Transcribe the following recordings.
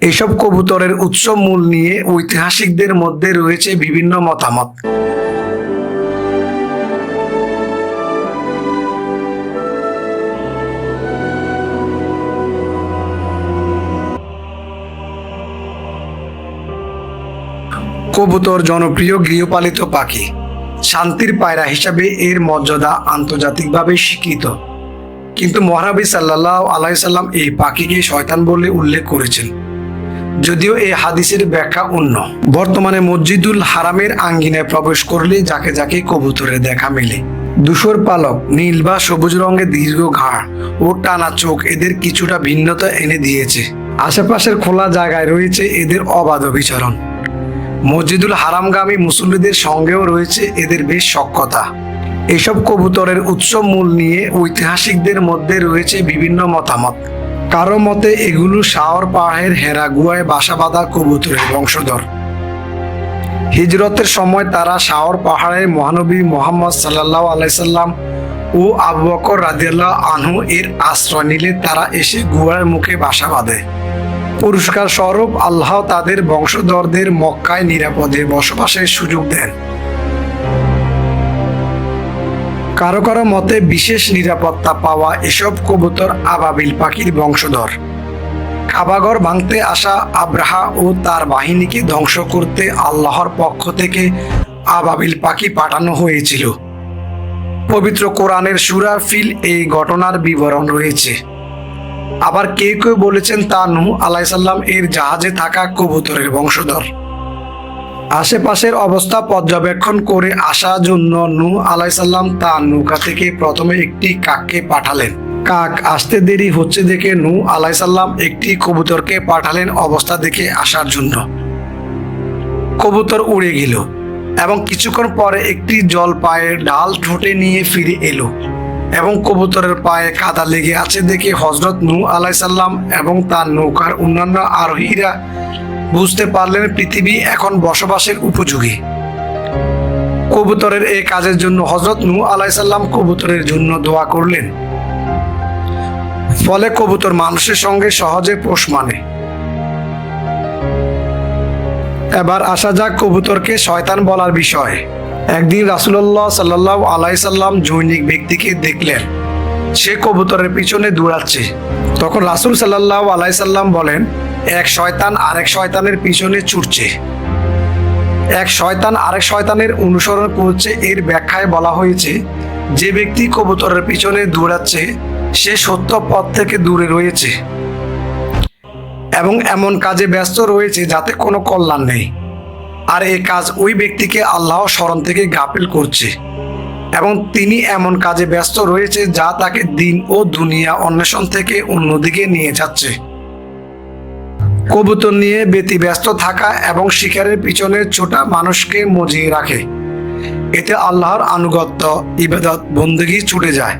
এসব কবুতরের উৎস মূল নিয়ে ঐতিহাসিকদের মধ্যে রয়েছে বিভিন্ন মতামত। কবুতর জনপ্রিয় গৃহপালিত পাখি। শান্তির পায়রা হিসাবে এর মর্যাদা আন্তর্জাতিকভাবে স্বীকৃত। কিন্তু মহানবী সাল্লাহ আলাইসাল্লাম এই পাখিকে শয়তান বলে উল্লেখ করেছেন। যদিও এই হাদিসের ব্যাখ্যা অন্য। বর্তমানে মসজিদুল হারামের আঙ্গিনায় প্রবেশ করলে যাকে যাকে কবুতরের দেখা মেলে। দুশোর পালক, নীল বা সবুজ রঙের দীর্ঘ ঘাড় ও টানা চোখ এদের কিছুটা ভিন্নতা এনে দিয়েছে। আশেপাশের খোলা জায়গায় রয়েছে এদের অবাধ বিচরণ মসজিদুল হারামগামী মুসল্লিদের সঙ্গেও রয়েছে এদের বেশ সক্ষতা এসব কবুতরের উৎস মূল নিয়ে ঐতিহাসিকদের মধ্যে রয়েছে বিভিন্ন মতামত। কারও মতে এগুলো শাওর পাহাড়ের হেরা গুয়ায় বাসা বাঁধা কবুতরের বংশধর। হিজরতের সময় তারা শাওর পাহাড়ে মহানবী মোহাম্মদ সাল্লাহ আলাইসাল্লাম ও আবু বকর রাদিয়াল্লাহ আনহু এর আশ্রয় নিলে তারা এসে গুয়ার মুখে বাসা বাঁধে। পুরস্কার স্বরূপ আল্লাহ তাদের বংশধরদের মক্কায় নিরাপদে বসবাসের সুযোগ দেন। কারও কারও মতে বিশেষ নিরাপত্তা পাওয়া এসব কবুতর আবাবিল পাখির বংশধর। কাবাগর ভাঙতে আসা আব্রাহা ও তার বাহিনীকে ধ্বংস করতে আল্লাহর পক্ষ থেকে আবাবিল পাখি পাঠানো হয়েছিল। পবিত্র কোরআনের সুরা ফিল এই ঘটনার বিবরণ রয়েছে। আবার কেউ কেউ বলেছেন তা নূহ আলাইসাল্লাম এর জাহাজে থাকা কবুতরের বংশধর। আশেপাশের অবস্থা পর্যবেক্ষণ করে আসার জন্য নূহ আলাইসাল্লাম তার নৌকা থেকে প্রথমে একটি কাককে পাঠালেন। কাক আসতে দেরি হচ্ছে দেখে নূহ আলাইসাল্লাম একটি কবুতরকে পাঠালেন অবস্থা দেখে আসার জন্য। কবুতর উড়ে গেল এবং কিছুক্ষণ পরে একটি জল পায়ে ডাল ঠোঁটে নিয়ে ফিরে এলো এবং কবুতরের পায়ে কাদা লেগে আছে দেখে হজরত নূ আলাইসাল্লাম এবং তার নৌকার অন্যান্য আরোহীরা বুঝতে পারলেন পৃথিবী এখন বসবাসের উপযোগী। কবুতরের এই কাজের জন্য হজরত নূ আলাইসাল্লাম কবুতরের জন্য দোয়া করলেন। ফলে কবুতর মানুষের সঙ্গে সহজে পোষ মানে। এবার আসা যাক কবুতরকে শয়তান বলার বিষয়। একদিন রাসুল্লাহ সাল্লাহ আলাইসাল্লাম জৈনিক ব্যক্তিকে দেখলেন। সে কবুতরের পিছনে দৌড়াচ্ছে। তখন রাসুল সাল্লাহ আলাইসাল্লাম বলেন, এক শয়তান আরেক শয়তানের পিছনে ছুটছে। এক শয়তান আরেক শয়তানের অনুসরণ করছে। এর ব্যাখ্যায় বলা হয়েছে, যে ব্যক্তি কবুতরের পিছনে দৌড়াচ্ছে, সে সত্য পথ থেকে দূরে রয়েছে এবং এমন কাজে ব্যস্ত রয়েছে যাতে কোনো কল্যাণ নেই। আর এই কাজ ওই ব্যক্তিকে আল্লাহ স্মরণ থেকে গাফিল করছে। এবং তিনি এমন কাজে ব্যস্ত রয়েছে যা তাকে দিন ও দুনিয়া অন্বেষণ থেকে অন্যদিকে নিয়ে যাচ্ছে। কবুতর নিয়ে ব্যতি ব্যস্ত থাকা এবং শিকারের পিছনে ছোটা মানুষকে মজিয়ে রাখে। এতে আল্লাহর আনুগত্য, ইবাদত, বন্দগি ছুটে যায়।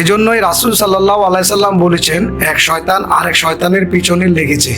এজন্যই রাসুল সাল্লাহ আলাইসাল্লাম বলেছেন, এক শয়তান আরেক শয়তানের পিছনে লেগেছে।